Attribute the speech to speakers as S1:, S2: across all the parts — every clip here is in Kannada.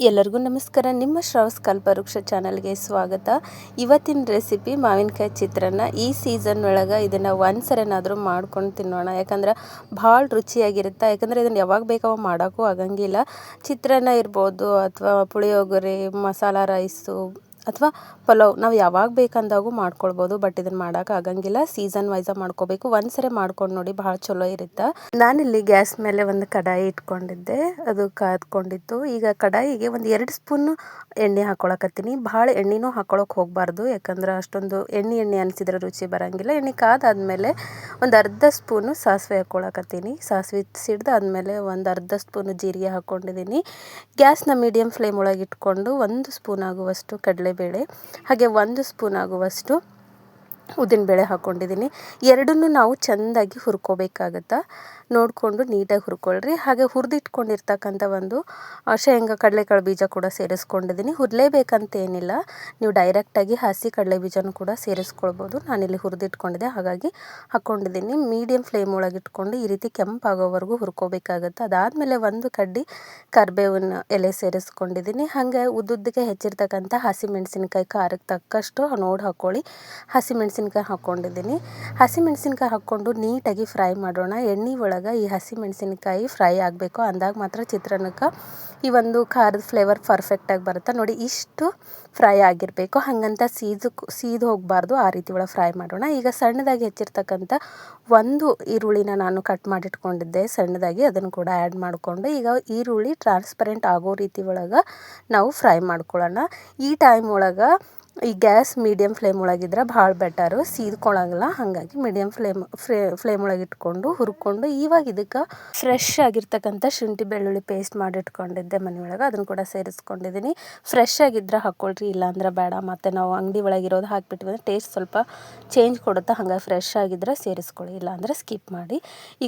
S1: ಎಲ್ಲರಿಗೂ ನಮಸ್ಕಾರ. ನಿಮ್ಮ ಶ್ರಾವಸ್ ಕಲ್ಪವೃಕ್ಷ ಚಾನಲ್ಗೆ ಸ್ವಾಗತ. ಇವತ್ತಿನ ರೆಸಿಪಿ ಮಾವಿನಕಾಯಿ ಚಿತ್ರಾನ್ನ. ಈ ಸೀಸನ್ ಒಳಗೆ ಇದನ್ನು ಒಂದ್ಸರಿನಾದರೂ ಮಾಡ್ಕೊಂಡು ತಿನ್ನೋಣ. ಯಾಕಂದ್ರೆ ಭಾಳ ರುಚಿಯಾಗಿರುತ್ತೆ. ಯಾಕಂದರೆ ಇದನ್ನು ಯಾವಾಗ ಬೇಕಾವ ಮಾಡೋಕ್ಕೂ ಆಗಂಗಿಲ್ಲ. ಚಿತ್ರಾನ್ನ ಇರ್ಬೋದು ಅಥವಾ ಪುಳಿಯೋಗರೆ, ಮಸಾಲ ರೈಸು ಅಥವಾ ಪಲಾವ್, ನಾವು ಯಾವಾಗ ಬೇಕಂದಾಗೂ ಮಾಡ್ಕೊಳ್ಬೋದು ಬಟ್ ಇದನ್ನು ಮಾಡೋಕೆ ಆಗಂಗಿಲ್ಲ. ಸೀಸನ್ ವೈಸ ಮಾಡ್ಕೋಬೇಕು. ಒಂದ್ಸರಿ ಮಾಡ್ಕೊಂಡು ನೋಡಿ ಭಾಳ ಚಲೋ ಇರುತ್ತೆ. ನಾನಿಲ್ಲಿ ಗ್ಯಾಸ್ ಮೇಲೆ ಒಂದು ಕಡಾಯಿ ಇಟ್ಕೊಂಡಿದ್ದೆ. ಅದು ಕಾದ್ಕೊಂಡಿತ್ತು. ಈಗ ಕಡಾಯಿಗೆ ಒಂದು ಎರಡು ಸ್ಪೂನ್ ಎಣ್ಣೆ ಹಾಕೊಳಕತ್ತೀನಿ. ಭಾಳ ಎಣ್ಣೆನೂ ಹಾಕೊಳಕ್ಕೆ ಹೋಗಬಾರ್ದು. ಯಾಕಂದ್ರೆ ಅಷ್ಟೊಂದು ಎಣ್ಣೆ ಎಣ್ಣೆ ಅನಿಸಿದ್ರೆ ರುಚಿ ಬರೋಂಗಿಲ್ಲ. ಎಣ್ಣೆ ಕಾದಾದ್ಮೇಲೆ ಒಂದು ಅರ್ಧ ಸ್ಪೂನು ಸಾಸಿವೆ ಹಾಕೊಳಕತ್ತೀನಿ. ಸಾಸಿವೆ ಸಿಡ್ದಾದ್ಮೇಲೆ ಒಂದು ಅರ್ಧ ಸ್ಪೂನು ಜೀರಿಗೆ ಹಾಕ್ಕೊಂಡಿದ್ದೀನಿ ಗ್ಯಾಸ್ನ ಮೀಡಿಯಮ್ ಫ್ಲೇಮ್ ಒಳಗೆ ಇಟ್ಕೊಂಡು ಒಂದು ಸ್ಪೂನ್ ಆಗುವಷ್ಟು ಕಡಲೆಬೇಳೆ ಹಾಗೆ ಒಂದು ಸ್ಪೂನ್ ಆಗುವಷ್ಟು ಉದ್ದಿನಬೇಳೆ ಹಾಕ್ಕೊಂಡಿದ್ದೀನಿ. ಎರಡನ್ನೂ ನಾವು ಚೆಂದಾಗಿ ಹುರ್ಕೋಬೇಕಾಗತ್ತೆ? ನೋಡಿಕೊಂಡು ನೀಟಾಗಿ ಹುರ್ಕೊಳ್ರಿ. ಹಾಗೆ ಹುರಿದಿಟ್ಕೊಂಡಿರ್ತಕ್ಕಂಥ ಒಂದು ಶೇಂಗಾ, ಕಡಲೆಕಾಳು ಬೀಜ ಕೂಡ ಸೇರಿಸ್ಕೊಂಡಿದ್ದೀನಿ. ಹುರ್ಲೇಬೇಕಂತ ಏನಿಲ್ಲ ನೀವು ಡೈರೆಕ್ಟಾಗಿ ಹಸಿ ಕಡಲೆ ಬೀಜನೂ ಕೂಡ ಸೇರಿಸ್ಕೊಳ್ಬೋದು. ನಾನಿಲ್ಲಿ ಹುರಿದಿಟ್ಕೊಂಡಿದ್ದೆ. ಹಾಗಾಗಿ ಹಾಕ್ಕೊಂಡಿದ್ದೀನಿ. ಮೀಡಿಯಮ್ ಫ್ಲೇಮ್ ಒಳಗೆ ಇಟ್ಕೊಂಡು ಈ ರೀತಿ ಕೆಂಪಾಗೋವರೆಗೂ ಹುರ್ಕೋಬೇಕಾಗತ್ತೆ? ಅದಾದಮೇಲೆ ಒಂದು ಕಡ್ಡಿ ಕರ್ಬೇವಿನ ಎಲೆ ಸೇರಿಸ್ಕೊಂಡಿದ್ದೀನಿ. ಹಾಗೆ ಉದ್ದುದ್ದಕ್ಕೆ ಹೆಚ್ಚಿರ್ತಕ್ಕಂಥ ಹಸಿಮೆಣಸಿನ್ಕಾಯಿ, ಖಾರಕ್ಕೆ ತಕ್ಕಷ್ಟು ನೋಡಿ ಹಾಕ್ಕೊಳ್ಳಿ. ಹಸಿಮೆಣಸಿನ್ಕಾಯಿ ಹಾಕ್ಕೊಂಡಿದ್ದೀನಿ. ಹಸಿಮೆಣಸಿನ್ಕಾಯಿ ಹಾಕ್ಕೊಂಡು ನೀಟಾಗಿ ಫ್ರೈ ಮಾಡೋಣ. ಎಣ್ಣೆ ಒಳಗೆ ಈ ಹಸಿಮೆಣಸಿನ್ಕಾಯಿ ಫ್ರೈ ಆಗಬೇಕು. ಅಂದಾಗ ಮಾತ್ರ ಚಿತ್ರಾನ್ನಕ್ಕೆ ಈ ಒಂದು ಖಾರದ ಫ್ಲೇವರ್ ಪರ್ಫೆಕ್ಟಾಗಿ ಬರುತ್ತೆ. ನೋಡಿ, ಇಷ್ಟು ಫ್ರೈ ಆಗಿರಬೇಕು. ಹಾಗಂತ ಸೀದು ಸೀದು ಹೋಗಬಾರ್ದು. ಆ ರೀತಿ ಒಳಗೆ ಫ್ರೈ ಮಾಡೋಣ. ಈಗ ಸಣ್ಣದಾಗಿ ಹೆಚ್ಚಿರ್ತಕ್ಕಂಥ ಒಂದು ಈರುಳ್ಳಿನ ನಾನು ಕಟ್ ಮಾಡಿಟ್ಕೊಂಡಿದ್ದೆ. ಸಣ್ಣದಾಗಿ ಅದನ್ನು ಕೂಡ ಆ್ಯಡ್ ಮಾಡಿಕೊಂಡು ಈಗ ಈರುಳ್ಳಿ ಟ್ರಾನ್ಸ್ಪರೆಂಟ್ ಆಗೋ ರೀತಿ ಒಳಗೆ ನಾವು ಫ್ರೈ ಮಾಡ್ಕೊಳ್ಳೋಣ. ಈ ಟೈಮ್ ಒಳಗೆ ಈ ಗ್ಯಾಸ್ ಮೀಡಿಯಮ್ ಫ್ಲೇಮ್ ಒಳಗಿದ್ರೆ ಭಾಳ ಬೆಟರು. ಸೀದ್ಕೊಳ್ಳೋಂಗಿಲ್ಲ ಹಾಗಾಗಿ ಮೀಡಿಯಮ್ ಫ್ಲೇಮ್ ಫ್ಲೇ ಫ್ಲೇಮ್ ಒಳಗೆ ಇಟ್ಕೊಂಡು ಹುರ್ಕೊಂಡು ಇವಾಗ ಇದಕ್ಕೆ ಫ್ರೆಶ್ ಆಗಿರ್ತಕ್ಕಂಥ ಶುಂಠಿ ಬೆಳ್ಳುಳ್ಳಿ ಪೇಸ್ಟ್ ಮಾಡಿಟ್ಕೊಂಡಿದ್ದೆ ಮನೆಯೊಳಗೆ ಅದನ್ನು ಕೂಡ ಸೇರಿಸ್ಕೊಂಡಿದ್ದೀನಿ. ಫ್ರೆಶ್ ಆಗಿದ್ರೆ ಹಾಕ್ಕೊಳ್ರಿ ಇಲ್ಲಾಂದ್ರೆ ಬೇಡ. ಮತ್ತು ನಾವು ಅಂಗಡಿ ಒಳಗಿರೋದು ಹಾಕಿಬಿಟ್ಟು ಟೇಸ್ಟ್ ಸ್ವಲ್ಪ ಚೇಂಜ್ ಕೊಡುತ್ತೆ. ಹಾಗಾಗಿ ಫ್ರೆಶ್ ಆಗಿದ್ರೆ ಸೇರಿಸ್ಕೊಳ್ಳಿ. ಇಲ್ಲಾಂದ್ರೆ ಸ್ಕಿಪ್ ಮಾಡಿ.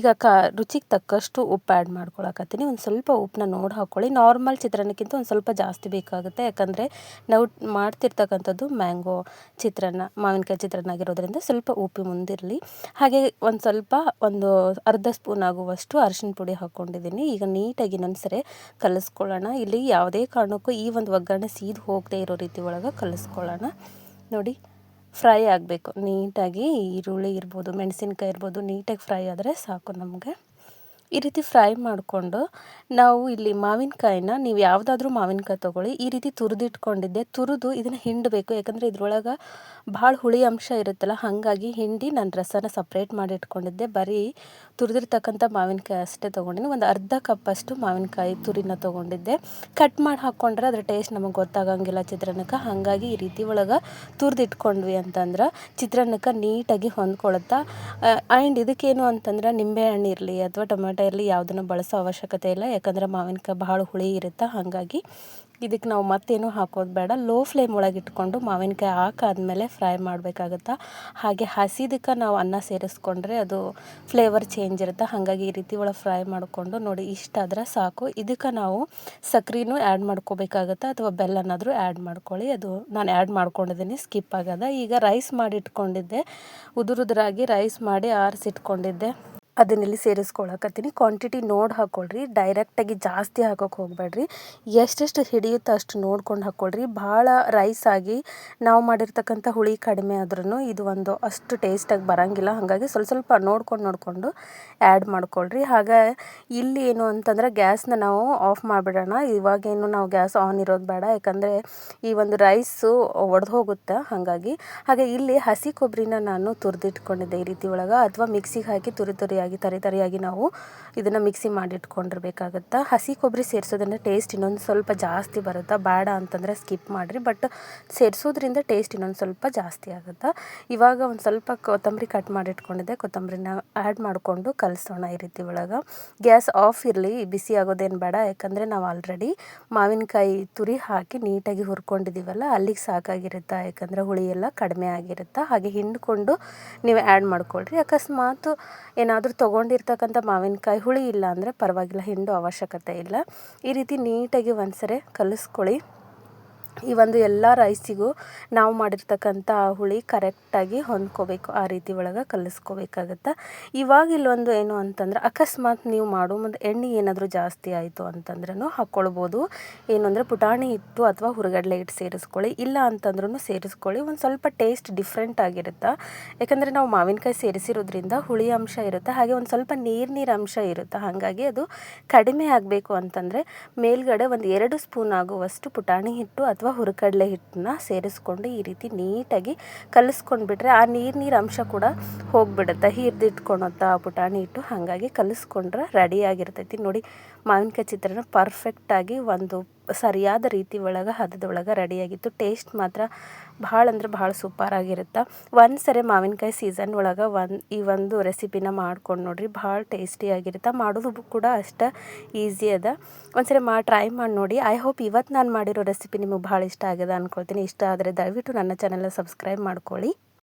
S1: ಈಗ ಕ, ರುಚಿಗೆ ತಕ್ಕಷ್ಟು ಉಪ್ಪು ಆ್ಯಡ್ ಮಾಡ್ಕೊಳಕತ್ತೀನಿ. ಒಂದು ಸ್ವಲ್ಪ ಉಪ್ಪನ್ನ ನೋಡಿ ಹಾಕ್ಕೊಳ್ಳಿ ನಾರ್ಮಲ್ ಚಿತ್ರಾನ್ನಕ್ಕಿಂತ ಒಂದು ಸ್ವಲ್ಪ ಜಾಸ್ತಿ ಬೇಕಾಗುತ್ತೆ. ಯಾಕಂದರೆ ನಾವು ಮಾಡ್ತಿರ್ತಕ್ಕಂಥದ್ದು ಮ್ಯಾಂಗೋ ಚಿತ್ರಾನ್ನ, ಮಾವಿನಕಾಯಿ ಚಿತ್ರಾನ್ನ ಆಗಿರೋದ್ರಿಂದ ಸ್ವಲ್ಪ ಉಪ್ಪು ಮುಂದಿರಲಿ. ಹಾಗೆ ಒಂದು ಸ್ವಲ್ಪ ಒಂದು ಅರ್ಧ ಸ್ಪೂನ್ ಆಗುವಷ್ಟು ಅರಿಶಿನ ಪುಡಿ ಹಾಕ್ಕೊಂಡಿದ್ದೀನಿ ಈಗ ನೀಟಾಗಿ ಇನ್ನೊಂದು ಸರಿ ಕಲಿಸ್ಕೊಳ್ಳೋಣ. ಇಲ್ಲಿ ಯಾವುದೇ ಕಾರಣಕ್ಕೂ ಈ ಒಂದು ಒಗ್ಗರಣೆ ಸೀದು ಹೋಗದೆ ಇರೋ ರೀತಿ ಒಳಗೆ ಕಲಿಸ್ಕೊಳ್ಳೋಣ. ನೋಡಿ, ಫ್ರೈ ಆಗಬೇಕು. ನೀಟಾಗಿ ಈರುಳ್ಳಿ ಇರ್ಬೋದು, ಮೆಣಸಿನ್ಕಾಯಿ ಇರ್ಬೋದು, ನೀಟಾಗಿ ಫ್ರೈ ಆದರೆ ಸಾಕು ನಮಗೆ. ಈ ರೀತಿ ಫ್ರೈ ಮಾಡಿಕೊಂಡು ನಾವು ಇಲ್ಲಿ ಮಾವಿನಕಾಯಿನ ನೀವು ಯಾವುದಾದ್ರೂ ಮಾವಿನಕಾಯಿ ತೊಗೊಳ್ಳಿ. ಈ ರೀತಿ ತುರಿದಿಟ್ಕೊಂಡಿದ್ದೆ. ತುರಿದು ಇದನ್ನು ಹಿಂಡಬೇಕು. ಯಾಕಂದರೆ ಇದ್ರೊಳಗೆ ಭಾಳ ಹುಳಿ ಅಂಶ ಇರುತ್ತಲ್ಲ, ಹಾಗಾಗಿ ಹಿಂಡಿ ನಾನು ರಸನ ಸಪ್ರೇಟ್ ಮಾಡಿ ಇಟ್ಕೊಂಡಿದ್ದೆ. ಬರೀ ತುರಿದಿರ್ತಕ್ಕಂಥ ಮಾವಿನಕಾಯಿ ಅಷ್ಟೇ ತೊಗೊಂಡಿನಿ. ಒಂದು ಅರ್ಧ ಕಪ್ ಅಷ್ಟು ಮಾವಿನಕಾಯಿ ತುರಿನ ತೊಗೊಂಡಿದ್ದೆ. ಕಟ್ ಮಾಡಿ ಹಾಕ್ಕೊಂಡ್ರೆ ಅದ್ರ ಟೇಸ್ಟ್ ನಮಗೆ ಗೊತ್ತಾಗಂಗಿಲ್ಲ ಚಿತ್ರಾನ್ನಕ್ಕೆ. ಹಾಗಾಗಿ ಈ ರೀತಿ ಒಳಗೆ ತುರಿದಿಟ್ಕೊಂಡ್ವಿ ಅಂತಂದ್ರೆ ಚಿತ್ರಾನ್ನಕ್ಕೆ ನೀಟಾಗಿ ಹೊಂದ್ಕೊಳುತ್ತಾ. ಆ್ಯಂಡ್ ಇದಕ್ಕೇನು ಅಂತಂದ್ರೆ ನಿಂಬೆಹಣ್ಣು ಇರಲಿ ಅಥವಾ ಟೊಮೆಟೊ ಇರಲಿ ಯಾವುದನ್ನು ಬಳಸೋ ಅವಶ್ಯಕತೆ ಇಲ್ಲ. ಯಾಕಂದ್ರೆ ಮಾವಿನಕಾಯಿ ಭಾಳ ಹುಳಿ ಇರುತ್ತೆ. ಹಾಗಾಗಿ ಇದಕ್ಕೆ ನಾವು ಮತ್ತೇನು ಹಾಕೋದು ಬೇಡ. ಲೋ ಫ್ಲೇಮ್ ಒಳಗೆ ಇಟ್ಕೊಂಡು ಮಾವಿನಕಾಯಿ ಹಾಕಾದ್ಮೇಲೆ ಫ್ರೈ ಮಾಡಬೇಕಾಗುತ್ತಾ? ಹಾಗೆ ಹಸಿದಕ್ಕೆ ನಾವು ಅನ್ನ ಸೇರಿಸ್ಕೊಂಡ್ರೆ ಅದು ಫ್ಲೇವರ್ ಚೇಂಜ್ ಇರುತ್ತೆ. ಹಾಗಾಗಿ ಈ ರೀತಿ ಒಳಗೆ ಫ್ರೈ ಮಾಡಿಕೊಂಡು ನೋಡಿ ಇಷ್ಟಾದ್ರೆ ಸಾಕು. ಇದಕ್ಕೆ ನಾವು ಸಕ್ರೆನೂ ಆ್ಯಡ್ ಮಾಡ್ಕೋಬೇಕಾಗತ್ತಾ? ಅಥವಾ ಬೆಲ್ಲನಾದರೂ ಆ್ಯಡ್ ಮಾಡ್ಕೊಳ್ಳಿ. ಅದು ನಾನು ಆ್ಯಡ್ ಮಾಡ್ಕೊಂಡಿದ್ದೀನಿ, ಸ್ಕಿಪ್ ಆಗದ. ಈಗ ರೈಸ್ ಮಾಡಿ ಇಟ್ಕೊಂಡಿದ್ದೆ. ಉದುರುದ್ರಾಗಿ ರೈಸ್ ಮಾಡಿ ಆರಿಸಿಟ್ಕೊಂಡಿದ್ದೆ. ಅದನ್ನಿಲ್ಲಿ ಸೇರಿಸ್ಕೊಳಕತ್ತೀನಿ. ಕ್ವಾಂಟಿಟಿ ನೋಡಿ ಹಾಕ್ಕೊಳ್ರಿ ಡೈರೆಕ್ಟಾಗಿ ಜಾಸ್ತಿ ಹಾಕೋಕೆ ಹೋಗಬೇಡ್ರಿ. ಎಷ್ಟೆಷ್ಟು ಹಿಡಿಯುತ್ತೋ ಅಷ್ಟು ನೋಡ್ಕೊಂಡು ಹಾಕ್ಕೊಳ್ರಿ ಭಾಳ ರೈಸ್ ಆಗಿ ನಾವು ಮಾಡಿರ್ತಕ್ಕಂಥ ಹುಳಿ ಕಡಿಮೆ ಆದ್ರೂ ಇದು ಒಂದು ಅಷ್ಟು ಟೇಸ್ಟಾಗಿ ಬರೋಂಗಿಲ್ಲ. ಹಾಗಾಗಿ ಸ್ವಲ್ಪ ಸ್ವಲ್ಪ ನೋಡ್ಕೊಂಡು ನೋಡಿಕೊಂಡು ಆ್ಯಡ್ ಮಾಡ್ಕೊಳ್ರಿ. ಹಾಗೆ ಇಲ್ಲಿ ಏನು ಅಂತಂದ್ರೆ ಗ್ಯಾಸ್ನ ನಾವು ಆಫ್ ಮಾಡಿಬಿಡೋಣ. ಇವಾಗೇನು ನಾವು ಗ್ಯಾಸ್ ಆನ್ ಇರೋದು ಬೇಡ. ಯಾಕಂದರೆ ಈ ಒಂದು ರೈಸು ಒಡೆದು ಹೋಗುತ್ತೆ. ಹಾಗಾಗಿ ಹಾಗೆ ಇಲ್ಲಿ ಹಸಿ ಕೊಬ್ಬರಿನ ನಾನು ತುರಿದಿಟ್ಕೊಂಡಿದ್ದೆ ಈ ರೀತಿ ಒಳಗೆ. ಅಥವಾ ಮಿಕ್ಸಿಗೆ ಹಾಕಿ ತುರಿ ತುರಿಯಾಗಿ ತರಿ ತರಿಯಾಗಿ ನಾವು ಇದನ್ನು ಮಿಕ್ಸಿ ಮಾಡಿಟ್ಕೊಂಡಿರ್ಬೇಕಾಗತ್ತೆ. ಹಸಿ ಕೊಬ್ಬರಿ ಸೇರಿಸೋದ್ರಿಂದ ಟೇಸ್ಟ್ ಇನ್ನೊಂದು ಸ್ವಲ್ಪ ಜಾಸ್ತಿ ಬರುತ್ತೆ. ಬೇಡ ಅಂತಂದರೆ ಸ್ಕಿಪ್ ಮಾಡಿರಿ ಬಟ್ ಸೇರಿಸೋದ್ರಿಂದ ಟೇಸ್ಟ್ ಇನ್ನೊಂದು ಸ್ವಲ್ಪ ಜಾಸ್ತಿ ಆಗುತ್ತೆ. ಇವಾಗ ಒಂದು ಸ್ವಲ್ಪ ಕೊತ್ತಂಬರಿ ಕಟ್ ಮಾಡಿಟ್ಕೊಂಡಿದ್ದೆ. ಕೊತ್ತಂಬರಿನ ಆ್ಯಡ್ ಮಾಡಿಕೊಂಡು ಕಲಿಸೋಣ ಈ ರೀತಿ ಒಳಗೆ. ಗ್ಯಾಸ್ ಆಫ್ ಇರಲಿ, ಬಿಸಿ ಆಗೋದೇನು ಬೇಡ. ಯಾಕಂದರೆ ನಾವು ಆಲ್ರೆಡಿ ಮಾವಿನಕಾಯಿ ತುರಿ ಹಾಕಿ ನೀಟಾಗಿ ಹುರ್ಕೊಂಡಿದ್ದೀವಲ್ಲ ಅಲ್ಲಿಗೆ ಸಾಕಾಗಿರುತ್ತೆ? ಯಾಕಂದರೆ ಹುಳಿ ಎಲ್ಲ ಕಡಿಮೆ ಆಗಿರುತ್ತೆ? ಹಾಗೆ ಹಿಂಡ್ಕೊಂಡು ನೀವು ಆ್ಯಡ್ ಮಾಡ್ಕೊಳ್ರಿ. ಅಕಸ್ಮಾತ್ ಏನಾದರೂ ತೊಗೊಂಡಿರ್ತಕ್ಕಂಥ ಮಾವಿನಕಾಯಿ ಹುಳಿ ಇಲ್ಲ ಅಂದರೆ ಪರವಾಗಿಲ್ಲ ಹಿಂಡೋ ಅವಶ್ಯಕತೆ ಇಲ್ಲ. ಈ ರೀತಿ ನೀಟಾಗಿ ಒಂದ್ಸರಿ ಕಲಿಸ್ಕೊಳ್ಳಿ. ಈ ಒಂದು ಎಲ್ಲ ರೈಸಿಗೂ ನಾವು ಮಾಡಿರ್ತಕ್ಕಂಥ ಹುಳಿ ಕರೆಕ್ಟಾಗಿ ಹೊಂದ್ಕೋಬೇಕು, ಆ ರೀತಿ ಒಳಗೆ ಕಲಿಸ್ಕೋಬೇಕಾಗತ್ತೆ. ಇವಾಗ ಇಲ್ಲೊಂದು ಏನು ಅಂತಂದ್ರೆ ಅಕಸ್ಮಾತ್ ನೀವು ಮಾಡೋ ಮುಂದೆ ಎಣ್ಣೆ ಏನಾದರೂ ಜಾಸ್ತಿ ಆಯಿತು ಅಂತಂದ್ರೂ ಹಾಕ್ಕೊಳ್ಬೋದು ಅಂದರೆ ಪುಟಾಣಿ ಹಿಟ್ಟು ಅಥವಾ ಹುರಗಡ್ಲೆ ಹಿಟ್ಟು ಸೇರಿಸ್ಕೊಳ್ಳಿ, ಇಲ್ಲ ಅಂತಂದ್ರೂ ಸೇರಿಸ್ಕೊಳ್ಳಿ. ಒಂದು ಸ್ವಲ್ಪ ಟೇಸ್ಟ್ ಡಿಫ್ರೆಂಟ್ ಆಗಿರುತ್ತೆ. ಯಾಕಂದರೆ ನಾವು ಮಾವಿನಕಾಯಿ ಸೇರಿಸಿರೋದ್ರಿಂದ ಹುಳಿ ಅಂಶ ಇರುತ್ತೆ, ಹಾಗೆ ಒಂದು ಸ್ವಲ್ಪ ನೀರು ನೀರು ಅಂಶ ಇರುತ್ತೆ. ಹಾಗಾಗಿ ಅದು ಕಡಿಮೆ ಆಗಬೇಕು ಅಂತಂದರೆ ಮೇಲ್ಗಡೆ ಒಂದು ಎರಡು ಸ್ಪೂನ್ ಆಗುವಷ್ಟು ಪುಟಾಣಿ ಹಿಟ್ಟು ಅಥವಾ ಹುರ್ಕಡಲೆ ಹಿಟ್ಟನ್ನ ಸೇರಿಸ್ಕೊಂಡು ಈ ರೀತಿ ನೀಟಾಗಿ ಕಲಿಸ್ಕೊಂಡ್ಬಿಟ್ರೆ ಆ ನೀರು ನೀರು ಅಂಶ ಕೂಡ ಹೋಗಿಬಿಡುತ್ತೆ. ಹಿರಿದಿಟ್ಕೊಳತ್ತ ಪುಟಾಣಿ ಹಿಟ್ಟು ಹಾಗಾಗಿ ಕಲಿಸ್ಕೊಂಡ್ರೆ ರೆಡಿಯಾಗಿರ್ತೈತಿ ನೋಡಿ ಮಾವಿನಕಾಯಿ ಚಿತ್ರಾನ್ನ ಪರ್ಫೆಕ್ಟಾಗಿ ಒಂದು ಸರಿಯಾದ ರೀತಿ ಒಳಗೆ, ಹದದೊಳಗೆ ರೆಡಿಯಾಗಿತ್ತು ಟೇಸ್ಟ್ ಮಾತ್ರ ಭಾಳ ಅಂದ್ರೆ ಭಾಳ ಸೂಪರಾಗಿರುತ್ತೆ ಒಂದು ಸರಿ ಮಾವಿನಕಾಯಿ ಸೀಸನ್ ಒಳಗೆ ಒಂದು, ಈ ಒಂದು ರೆಸಿಪಿನ ಮಾಡ್ಕೊಂಡು ನೋಡಿರಿ, ಭಾಳ ಟೇಸ್ಟಿಯಾಗಿರುತ್ತೆ ಮಾಡೋದು ಕೂಡ ಅಷ್ಟೇ ಈಸಿ ಅದ. ಒಂದ್ಸರಿ ಮಾ ಟ್ರೈ ಮಾಡಿ ನೋಡಿ. ಐ ಹೋಪ್ ಇವತ್ತು ನಾನು ಮಾಡಿರೋ ರೆಸಿಪಿ ನಿಮಗೆ ಭಾಳ ಇಷ್ಟ ಆಗ್ಯದ ಅಂದ್ಕೊಳ್ತೀನಿ ಇಷ್ಟ ಆದರೆ ದಯವಿಟ್ಟು ನನ್ನ ಚಾನಲ್ನ ಸಬ್ಸ್ಕ್ರೈಬ್ ಮಾಡ್ಕೊಳ್ಳಿ.